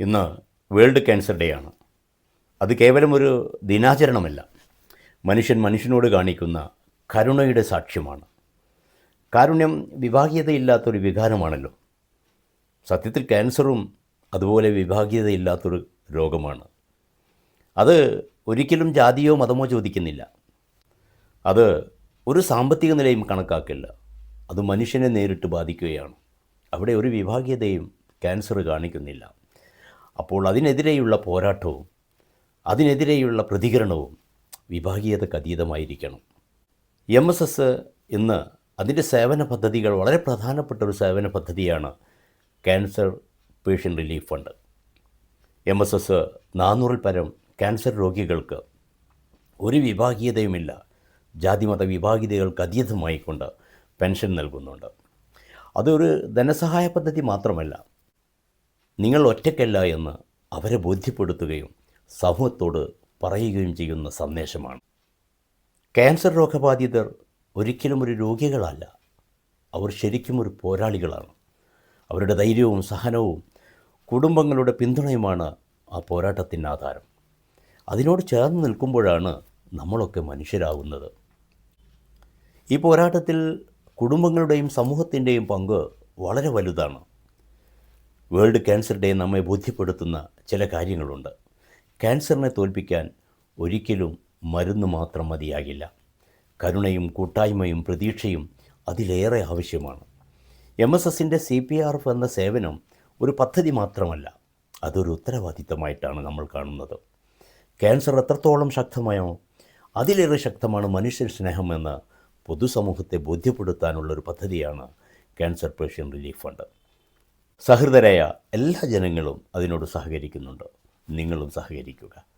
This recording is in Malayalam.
ഇന്ന് വേൾഡ് ക്യാൻസർ ഡേ ആണ്. അത് കേവലം ഒരു ദിനാചരണമല്ല. മനുഷ്യൻ മനുഷ്യനോട് കാണിക്കുന്ന കരുണയുടെ സാക്ഷ്യമാണ്. കാരുണ്യം വിഭാഗീയതയില്ലാത്തൊരു വികാരമാണല്ലോ. സത്യത്തിൽ ക്യാൻസറും അതുപോലെ വിഭാഗീയതയില്ലാത്തൊരു രോഗമാണ്. അത് ഒരിക്കലും ജാതിയോ മതമോ ചോദിക്കുന്നില്ല. അത് ഒരു സാമ്പത്തിക നിലയും കണക്കാക്കില്ല. അത് മനുഷ്യനെ നേരിട്ട് ബാധിക്കുകയാണ്. അവിടെ ഒരു വിഭാഗീയതയും ക്യാൻസർ കാണിക്കുന്നില്ല. അപ്പോൾ അതിനെതിരെയുള്ള പോരാട്ടവും അതിനെതിരെയുള്ള പ്രതികരണവും വിഭാഗീയതക്ക് അതീതമായിരിക്കണം. എം എസ് എസ് ഇന്ന് അതിന്റെ സേവന പദ്ധതികൾ വളരെ പ്രധാനപ്പെട്ട ഒരു സേവന പദ്ധതിയാണ് cancer patient relief fund. M S S നാനൂറിൽ പരം ക്യാൻസർ രോഗികൾക്ക് ഒരു വിഭാഗീയതയുമില്ല ജാതിമത വിഭാഗീയതകൾക്ക് അതീതമായിക്കൊണ്ട് പെൻഷൻ നൽകുന്നുണ്ട്. അതൊരു ധനസഹായ പദ്ധതി മാത്രമല്ല നിങ്ങൾ ഒറ്റയ്ക്കല്ല എന്ന് അവരെ ബോധ്യപ്പെടുത്തുകയും സമൂഹത്തോട് പറയുകയും ചെയ്യുന്ന സന്ദേശമാണ്. ക്യാൻസർ രോഗബാധിതർ ഒരിക്കലും ഒരു രോഗികളല്ല. അവർ ശരിക്കും ഒരു പോരാളികളാണ്. അവരുടെ ധൈര്യവും സഹനവും കുടുംബങ്ങളുടെ പിന്തുണയുമാണ് ആ പോരാട്ടത്തിന്റെ ആധാരം. അതിനോട് ചേർന്ന് നിൽക്കുമ്പോഴാണ് നമ്മളൊക്കെ മനുഷ്യരാകുന്നത്. ഈ പോരാട്ടത്തിൽ കുടുംബങ്ങളുടെയും സമൂഹത്തിന്റെയും പങ്ക് വളരെ വലുതാണ്. വേൾഡ് ക്യാൻസർ ഡേ നമ്മെ ബോധ്യപ്പെടുത്തുന്ന ചില കാര്യങ്ങളുണ്ട്. ക്യാൻസറിനെ തോൽപ്പിക്കാൻ ഒരിക്കലും മരുന്ന് മാത്രം മതിയാകില്ല. കരുണയും കൂട്ടായ്മയും പ്രതീക്ഷയും അതിലേറെ ആവശ്യമാണ്. എം എസ് എസിന്റെ സി പി ആർ എഫ് എന്ന സേവനം ഒരു പദ്ധതി മാത്രമല്ല അതൊരു ഉത്തരവാദിത്തമായിട്ടാണ് നമ്മൾ കാണുന്നത്. ക്യാൻസർ എത്രത്തോളം ശക്തമായോ അതിലേറെ ശക്തമാണ് മനുഷ്യ സ്നേഹമെന്ന് പൊതുസമൂഹത്തെ ബോധ്യപ്പെടുത്താനുള്ളൊരു പദ്ധതിയാണ് ക്യാൻസർ പേഷ്യൻ റിലീഫ് ഫണ്ട്. സഹൃദരായ എല്ലാ ജനങ്ങളും അതിനോട് സഹകരിക്കുന്നുണ്ട്. നിങ്ങളും സഹകരിക്കുക.